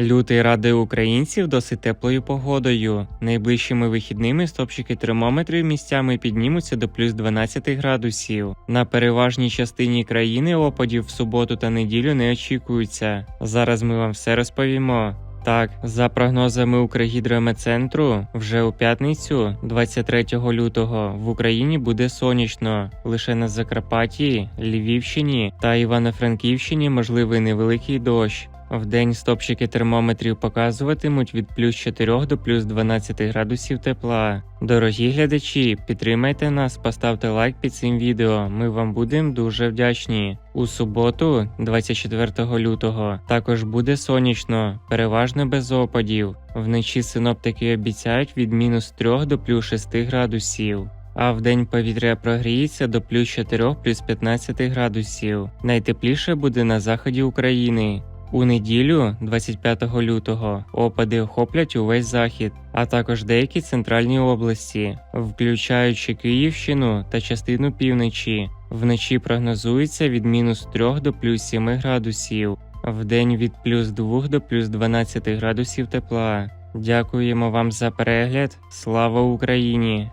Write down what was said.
Лютий радує українців досить теплою погодою. Найближчими вихідними стопчики термометрів місцями піднімуться до плюс 12 градусів. На переважній частині країни опадів в суботу та неділю не очікується. Зараз ми вам все розповімо. Так, за прогнозами Укргідрометцентру, вже у п'ятницю, 23 лютого, в Україні буде сонячно. Лише на Закарпатті, Львівщині та Івано-Франківщині можливий невеликий дощ. Вдень стопчики термометрів показуватимуть від плюс 4 до плюс 12 градусів тепла. Дорогі глядачі, підтримайте нас, поставте лайк під цим відео. Ми вам будемо дуже вдячні. У суботу, 24 лютого, також буде сонячно, переважно без опадів. Вночі синоптики обіцяють від мінус 3 до плюс 6 градусів. А вдень повітря прогріється до плюс 4 плюс 15 градусів. Найтепліше буде на заході України. У неділю, 25 лютого, опади охоплять увесь захід, а також деякі центральні області, включаючи Київщину та частину півночі. Вночі прогнозується від мінус 3 до плюс 7 градусів, вдень від плюс 2 до плюс 12 градусів тепла. Дякуємо вам за перегляд. Слава Україні!